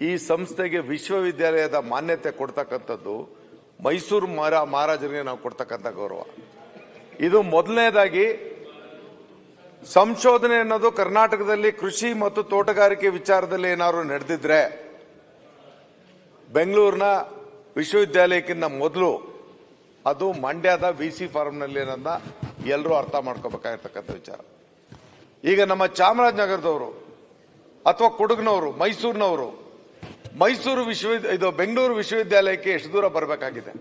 ಈ ಸಂಸ್ಥೆಗೆ ವಿಶ್ವವಿದ್ಯಾಲಯದ ಮಾನ್ಯತೆ ಕೊಡ್ತಕ್ಕಂಥದ್ದು ಮೈಸೂರು ಮಹಾರಾ ಮಹಾರಾಜರಿಗೆ ನಾವು ಕೊಡ್ತಕ್ಕಂಥ ಗೌರವ. ಇದು ಮೊದಲನೇದಾಗಿ ಸಂಶೋಧನೆ ಅನ್ನೋದು ಕರ್ನಾಟಕದಲ್ಲಿ ಕೃಷಿ ಮತ್ತು ತೋಟಗಾರಿಕೆ ವಿಚಾರದಲ್ಲಿ ಏನಾದ್ರು ನಡೆದಿದ್ರೆ ಬೆಂಗಳೂರಿನ ವಿಶ್ವವಿದ್ಯಾಲಯಕ್ಕಿಂತ ಮೊದಲು ಅದು ಮಂಡ್ಯದ ವಿ ಸಿ ಫಾರ್ಮ್ನಲ್ಲಿ ಏನಂದ ಎಲ್ಲರೂ ಅರ್ಥ ಮಾಡ್ಕೋಬೇಕಾಗಿರ್ತಕ್ಕಂಥ ವಿಚಾರ. ಈಗ ನಮ್ಮ ಚಾಮರಾಜನಗರದವರು ಅಥವಾ ಕೊಡಗಿನವರು, ಮೈಸೂರಿನವರು ಮೈಸೂರು ವಿಶ್ವ ಇದು ಬೆಂಗಳೂರು ವಿಶ್ವವಿದ್ಯಾಲಯಕ್ಕೆ ಎಷ್ಟು ದೂರ ಬರಬೇಕಾಗಿದೆ?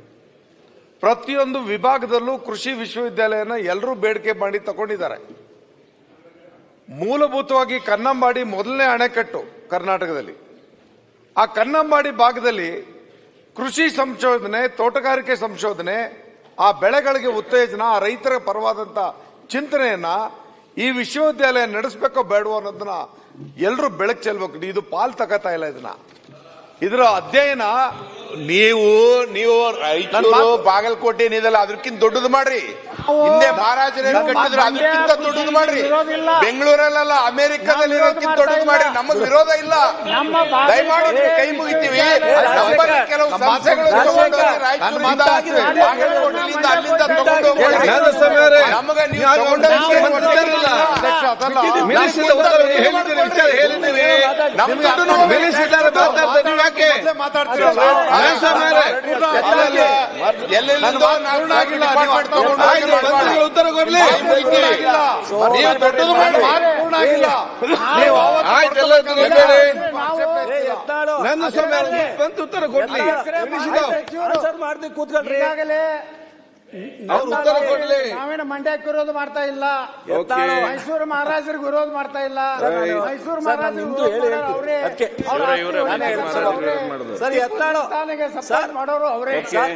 ಪ್ರತಿಯೊಂದು ವಿಭಾಗದಲ್ಲೂ ಕೃಷಿ ವಿಶ್ವವಿದ್ಯಾಲಯನ ಎಲ್ಲರೂ ಬೇಡಿಕೆ ಮಾಡಿ ತಗೊಂಡಿದ್ದಾರೆ. ಮೂಲಭೂತವಾಗಿ ಕನ್ನಂಬಾಡಿ ಮೊದಲನೇ ಅಣೆಕಟ್ಟು ಕರ್ನಾಟಕದಲ್ಲಿ. ಆ ಕನ್ನಂಬಾಡಿ ಭಾಗದಲ್ಲಿ ಕೃಷಿ ಸಂಶೋಧನೆ, ತೋಟಗಾರಿಕೆ ಸಂಶೋಧನೆ, ಆ ಬೆಳೆಗಳಿಗೆ ಉತ್ತೇಜನ, ಆ ರೈತರ ಪರವಾದಂತ ಚಿಂತನೆಯನ್ನ ಈ ವಿಶ್ವವಿದ್ಯಾಲಯ ನಡೆಸಬೇಕೋ ಬೇಡವೋ ಅನ್ನೋದನ್ನ ಎಲ್ಲರೂ ಬೆಳಕು ಚೆಲ್ಬೇಕು. ಇದು ಪಾಲ್ ತಗತಾ ಇಲ್ಲ ಇದನ್ನ. ಇದರ ಅಧ್ಯಯನ ನೀವು ನೀವು ಬಾಗಲಕೋಟೆ ಏನಿದೆಲ್ಲ ಅದಕ್ಕಿಂತ ದೊಡ್ಡದು ಮಾಡ್ರಿ. ಹಿಂದೆ ಮಹಾರಾಜರ ಕಟ್ಟಿದ್ರು ಅದಕ್ಕಿಂತ ದೊಡ್ಡದು ಮಾಡ್ರಿ. ಬೆಂಗಳೂರಲ್ಲ ಅಮೆರಿಕದಲ್ಲಿ ಇರೋದಕ್ಕಿಂತ ದೊಡ್ಡದು ಮಾಡ್ರಿ. ನಮಗ್ ವಿರೋಧ ಇಲ್ಲ. ದಯಮಾಡಿ ಕೈ ಮುಗಿತೀವಿ. ನಮ್ಮಲ್ಲಿ ಕೆಲವು ಸಮಸ್ಯೆಗಳು ಸಂಸ್ಥೆಗಳು. ಬಾಗಲಕೋಟೆಯಿಂದ ಅಲ್ಲಿಂದ ತಗೊಂಡು ನಮಗೆ ನೀವು ಉತ್ತರ ಕೊಡ್ಲಿ. ದೊಡ್ಡದು ಮಾಡಿ. ಪೂರ್ಣ ಆಗಿಲ್ಲ. ನನ್ನ ಸಮಯ ಬಂತು ಉತ್ತರ ಕೊಡ್ಲಿ. ಕೂತ್ಕೊಳ್ರಿ. ಈಗಾಗಲೇ ಅವ್ರು ಉತ್ತರ ಕೊಡ್ಲಿ. ನಾವೇನು ಮಂಡ್ಯಕ್ಕೆ ವಿರೋಧ ಮಾಡ್ತಾ ಇಲ್ಲ. ಓಕೆ. ಮೈಸೂರು ಮಹಾರಾಜರಿಗೆ ವಿರೋಧ ಮಾಡ್ತಾ ಇಲ್ಲ. ಮೈಸೂರು ಮಹಾರಾಜರು ಮಾಡೋರು ಅವರೇ. ಅದಕ್ಕೆ ಅವ್ರ ಇವರೇ, ಇವರೇ ಆಸ್ತಿ ಮೈಸೂರು ಮಹಾರಾಜರು ಅವರೇ. ಮಾಡೋದು. ಸರ್ ಎತ್ತಾಳು. ಸಂಸ್ಥಾನಕ್ಕೆ ಸರ್ ಸಪೋರ್ಟ್ ಮಾಡೋರು ಅವರೇ. ಸರ್,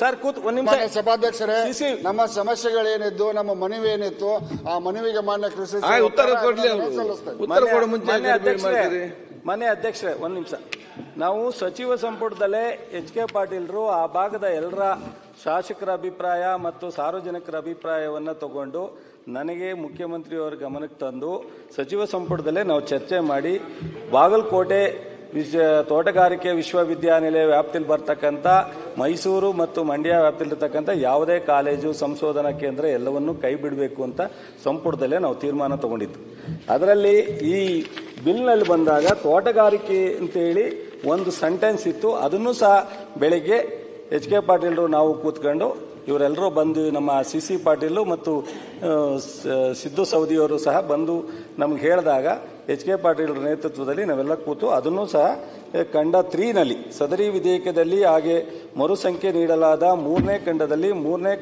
ಸರ್ ಕೂತ್ ಒಂದ್ ನಿಮಿಷ. ಮಾನ್ಯ ಸಭಾಧ್ಯಕ್ಷರೇ ಸಿಸಿ. ನಮ್ಮ ಸಮಸ್ಯೆಗಳೇನಿದ್ದು ನಮ್ಮ ಮನವಿ ಏನಿತ್ತು ಆ ಮನವಿಗೆ ಮಾನ್ಯ ಕೃಷಿ ಮನೆ ಉತ್ತರ ಕೊಡ್ಲಿ ಅವರು. ಸಲ್ಲಿಸ್ತಾರೆ. ಉತ್ತರ ಕೊಡೋ ಮುಂಚೆ ಮಾನ್ಯ ಅಧ್ಯಕ್ಷರೇ ಮನೆ ಮಾನ್ಯ ಅಧ್ಯಕ್ಷರೇ ಒಂದ್ ನಿಮಿಷ. ನಾವು ಸಚಿವ ಸಂಪುಟದಲ್ಲೇ ಎಚ್ ಕೆ ಪಾಟೀಲ್ರು ಆ ಭಾಗದ ಎಲ್ಲರ ಶಾಸಕರ ಅಭಿಪ್ರಾಯ ಮತ್ತು ಸಾರ್ವಜನಿಕರ ಅಭಿಪ್ರಾಯವನ್ನು ತಗೊಂಡು ನನಗೆ ಮುಖ್ಯಮಂತ್ರಿಯವರ ಗಮನಕ್ಕೆ ತಂದು ಸಚಿವ ಸಂಪುಟದಲ್ಲೇ ನಾವು ಚರ್ಚೆ ಮಾಡಿ ಬಾಗಲಕೋಟೆ ವಿಶ್ವ ತೋಟಗಾರಿಕೆ ವಿಶ್ವವಿದ್ಯಾನಿಲಯ ವ್ಯಾಪ್ತಿಯಲ್ಲಿ ಬರ್ತಕ್ಕಂಥ ಮೈಸೂರು ಮತ್ತು ಮಂಡ್ಯ ವ್ಯಾಪ್ತಿಯಲ್ಲಿರ್ತಕ್ಕಂಥ ಯಾವುದೇ ಕಾಲೇಜು, ಸಂಶೋಧನಾ ಕೇಂದ್ರ ಎಲ್ಲವನ್ನೂ ಕೈ ಬಿಡಬೇಕು ಅಂತ ಸಂಪುಟದಲ್ಲೇ ನಾವು ತೀರ್ಮಾನ ತಗೊಂಡಿದ್ದು. ಅದರಲ್ಲಿ ಈ ಬಿಲ್ನಲ್ಲಿ ಬಂದಾಗ ತೋಟಗಾರಿಕೆ ಅಂತೇಳಿ ಒಂದು ಸೆಂಟೆನ್ಸ್ ಇತ್ತು, ಅದನ್ನು ಸಹ ಬೆಳಿಗ್ಗೆ ಎಚ್ ಕೆ ಪಾಟೀಲ್ರು ನಾವು ಕೂತ್ಕೊಂಡು ಇವರೆಲ್ಲರೂ ಬಂದು ನಮ್ಮ ಸಿ ಸಿ ಪಾಟೀಲು ಮತ್ತು ಸಿದ್ದು ಸೌದಿಯವರು ಸಹ ಬಂದು ನಮ್ಗೆ ಹೇಳಿದಾಗ ಎಚ್ ಕೆ ಪಾಟೀಲ್ ನೇತೃತ್ವದಲ್ಲಿ ನಾವೆಲ್ಲ ಕೂತು ಅದನ್ನು ಸಹ ಖಂಡ ತ್ರೀನಲ್ಲಿ, ಸದರಿ ವಿಧೇಯಕದಲ್ಲಿ ಹಾಗೆ ಮರುಸಂಖ್ಯೆ ನೀಡಲಾದ ಮೂರನೇ ಖಂಡದಲ್ಲಿ ಮೂರನೇ